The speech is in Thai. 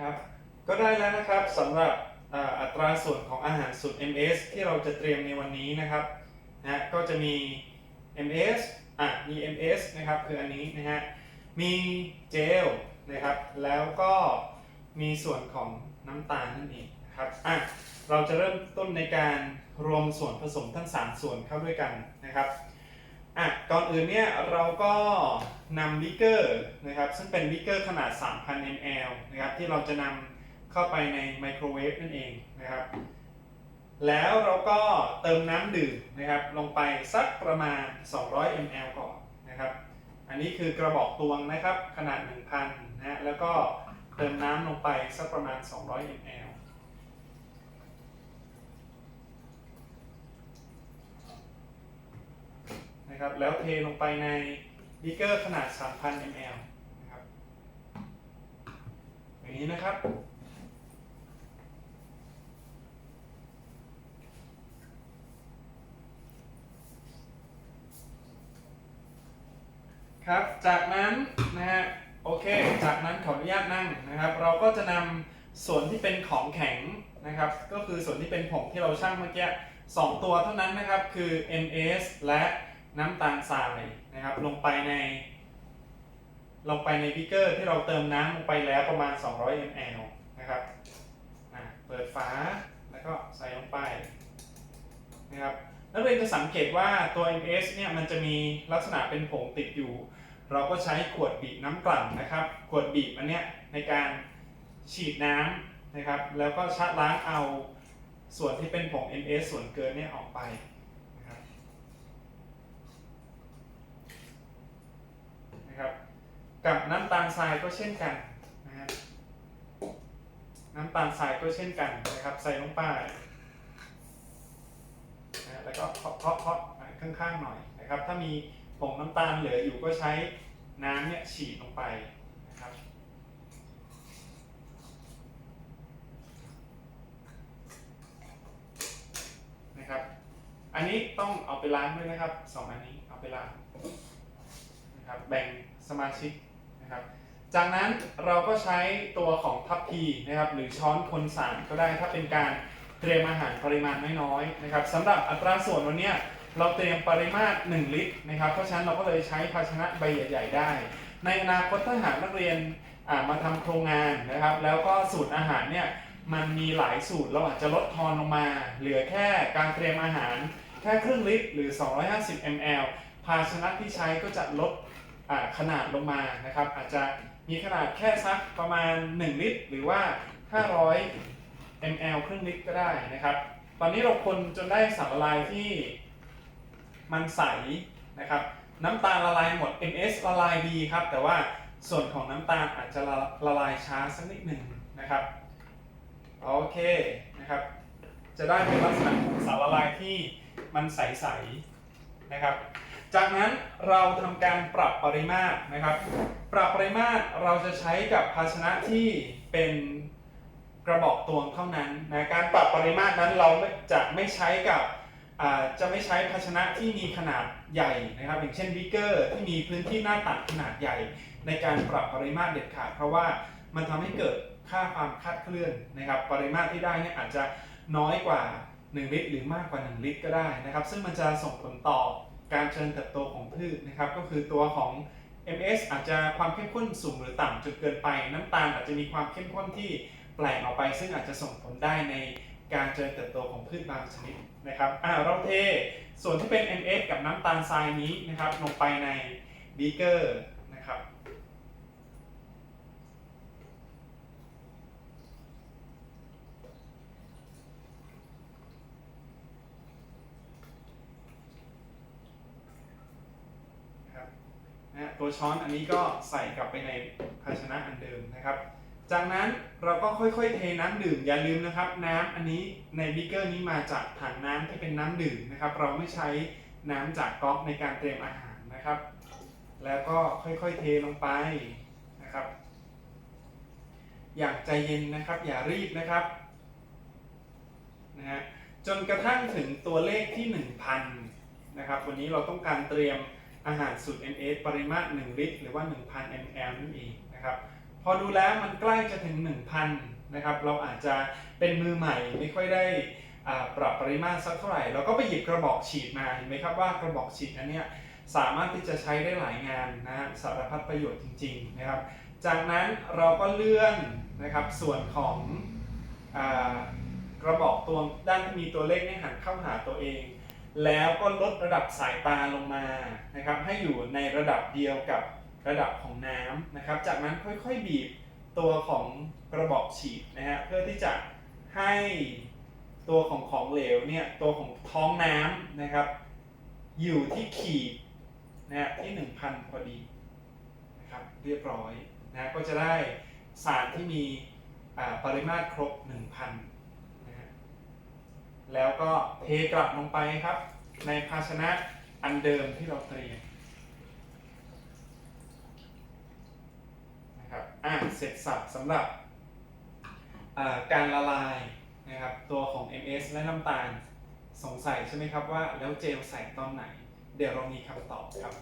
ครับก็ได้แล้วนะครับสำหรับอัตราส่วนของอาหารสูตร MS ที่เราจะเตรียมในวันนี้นะครับนะก็จะมี MS อะมี MS นะครับคืออันนี้นะฮะมีเจลนะครับแล้วก็มีส่วนของน้ำตาลนั่นเองนะครับอะเราจะเริ่มต้นในการรวมส่วนผสมทั้ง 3 ส่วนเข้าด้วยกันนะครับ อะก่อนอื่นเนี่ยเราก็นำบิกเกอร์นะครับซึ่งเป็นบิกเกอร์ขนาด 3,000 ml นะครับที่เราจะนำเข้าไปในไมโครเวฟนั่นเองนะครับแล้วเราก็เติมน้ำดื่มนะครับลงไปสักประมาณ 200 ml ก่อนนะครับ อันนี้คือกระบอกตวงนะครับขนาด 1,000นะฮะแล้วก็เติมน้ำลงไปสักประมาณ 200 ml นะครับ แล้วเทลงไปในบิกเกอร์ขนาด 3,000 ml นะครับ อย่างนี้นะครับ ครับ จากนั้นนะฮะ โอเค จากนั้นขออนุญาตนั่งนะครับ เราก็จะนำส่วนที่เป็นของแข็งนะครับ ก็คือส่วนที่เป็นผงที่เราชั่งเมื่อกี้สองตัวเท่านั้นนะครับ คือ MS และ น้ำตาลทรายนะครับ ลงไปใน ลงไปในบิกเกอร์ที่เราเติมน้ำลงไปแล้วประมาณ 200 ml นะครับอะเปิดฝาแล้วก็ใส่ลงไปนะครับนักเรียนจะสังเกตว่าตัว MS เนี่ยมันจะมีลักษณะเป็นผงติดอยู่ เราก็ใช้ขวดบีบน้ำกลั่นนะครับ ขวดบีบอันเนี้ยในการฉีดน้ำนะครับ แล้วก็ชักล้างเอาส่วนที่เป็นผง MS ส่วนเกินเนี่ยออกไปนะครับนะครับ กับน้ำตาลทรายก็เช่นกันนะฮะน้ำตาลทรายก็เช่นกันนะครับใส่ลงไปนะแล้วก็เคาะเคาะเคาะข้างๆหน่อยนะครับ ถ้ามีผงน้ำตาลเหลืออยู่ก็ใช้น้ำเนี่ยฉีดลงไปนะครับนะครับ อันนี้ต้องเอาไปล้างด้วยนะครับสองอันนี้เอาไปล้างนะครับแบ่งสมาชิก นะครับ จากนั้นเราก็ใช้ตัวของทัพพีนะครับหรือช้อนคนสารก็ได้ถ้าเป็นการเตรียมอาหารปริมาณน้อยๆนะครับสำหรับอัตราส่วนวันนี้เราเตรียมปริมาตร 1 ลิตรนะครับ เพราะฉะนั้นเราก็เลยใช้ภาชนะใบใหญ่ ๆ ได้ ในอนาคตถ้าหากนักเรียนมาทำโครงงานนะครับ แล้วก็สูตรอาหารเนี่ยมันมีหลายสูตรเราอาจจะลดทอนลงมา เหลือแค่การเตรียมอาหารแค่ครึ่งลิตรหรือ 250 ml ภาชนะที่ใช้ก็จะลด ขนาดลงมานะครับ อาจจะมีขนาดแค่สักประมาณ 1 ลิตร หรือว่า 500 ml ครึ่งลิตรก็ได้นะครับ ตอนนี้เราคนจนได้สารละลายที่มันใสนะครับ น้ำตาลละลายหมด MS ละลายดีครับ แต่ว่าส่วนของน้ำตาลอาจจะละละลายช้าสักนิดหนึ่งนะครับโอเคนะครับ จะได้เป็นลักษณะของสารละลายที่มันใสๆนะครับ จากนั้นเราทำการปรับปริมาตรนะครับ ปรับปริมาตรเราจะใช้กับภาชนะที่เป็นกระบอกตวงเท่านั้นนะการปรับปริมาตรนั้นเราไม่จะไม่ใช้กับจะไม่ใช้ภาชนะที่มีขนาดใหญ่นะครับ อย่างเช่นบิกเกอร์ที่มีพื้นที่หน้าตัดขนาดใหญ่ ในการปรับปริมาตรเด็ดขาดเพราะว่ามันทำให้เกิดค่าความคลาดเคลื่อนนะครับ ปริมาตรที่ได้เนี่ยอาจจะน้อยกว่า 1 ลิตร หรือมากกว่า 1 ลิตรก็ได้นะครับ ซึ่งมันจะส่งผลต่อ การเจริญเติบโตของพืชนะครับ ก็คือตัวของ MS อาจจะความเข้มข้นสูงหรือต่ำจนเกินไป น้ำตาลอาจจะมีความเข้มข้นที่แปลกออกไป ซึ่งอาจจะส่งผลได้ในการเจริญเติบโตของพืชบางชนิดนะครับอ่าเราเทส่วนที่เป็น MS กับน้ำตาลทรายนี้นะครับลงไปในบีเกอร์นะครับนะครับ ตัวช้อนอันนี้ก็ใส่กลับไปในภาชนะอันเดิมนะครับ จากนั้นเราก็ค่อยๆเทน้ำดื่มอย่าลืมนะครับ น้ำอันนี้ในบิกเกอร์นี้มาจากถังน้ำที่เป็นน้ำดื่มนะครับ เราไม่ใช้น้ำจากก๊อกในการเตรียมอาหารนะครับ แล้วก็ค่อยๆเทลงไปนะครับ อย่างใจเย็นนะครับ อย่ารีบนะครับนะฮะจนกระทั่งถึงตัวเลขที่ 1,000นะครับ วันนี้เราต้องการเตรียม อาหารสูตร MS ปริมาตร 1 ลิตร หรือว่า 1,000 ml นั่นเองนะครับ พอดูแล้วมันใกล้จะถึง 1,000 นะครับ เราอาจจะเป็นมือใหม่ไม่ค่อยได้ปรับปริมาตรสักเท่าไหร่ เราก็ไปหยิบกระบอกฉีดมา เห็นไหมครับว่ากระบอกฉีดอันเนี้ยสามารถที่จะใช้ได้หลายงานนะฮะสารพัดประโยชน์จริงๆนะครับ จากนั้นเราก็เลื่อนนะครับส่วนของอกระบอกตัวด้านที่มีตัวเลขเนี่ยหันเข้าหาตัวเอง แล้วก็ลดระดับสายตาลงมานะครับให้อยู่ในระดับเดียวกับระดับของน้ำนะครับ จากนั้นค่อยๆบีบตัวของกระบอกฉีดนะฮะเพื่อที่จะให้ตัวของของเหลวเนี่ยตัวของท้องน้ำนะครับ อยู่ที่ขีดนะฮะที่ 1,000 พอดีนะครับเรียบร้อยนะก็จะได้สารที่มีอ่าปริมาตรครบ 1,000 แล้วก็เทกลับลงไปครับ ในภาชนะอันเดิมที่เราเตรียมนะครับอะเสร็จสับสำหรับการละลายนะครับตัวของ MS และน้ำตาลสงสัยใช่ไหมครับว่าแล้วเจลใส่ตอนไหน เดี๋ยวเรามีคำตอบครับ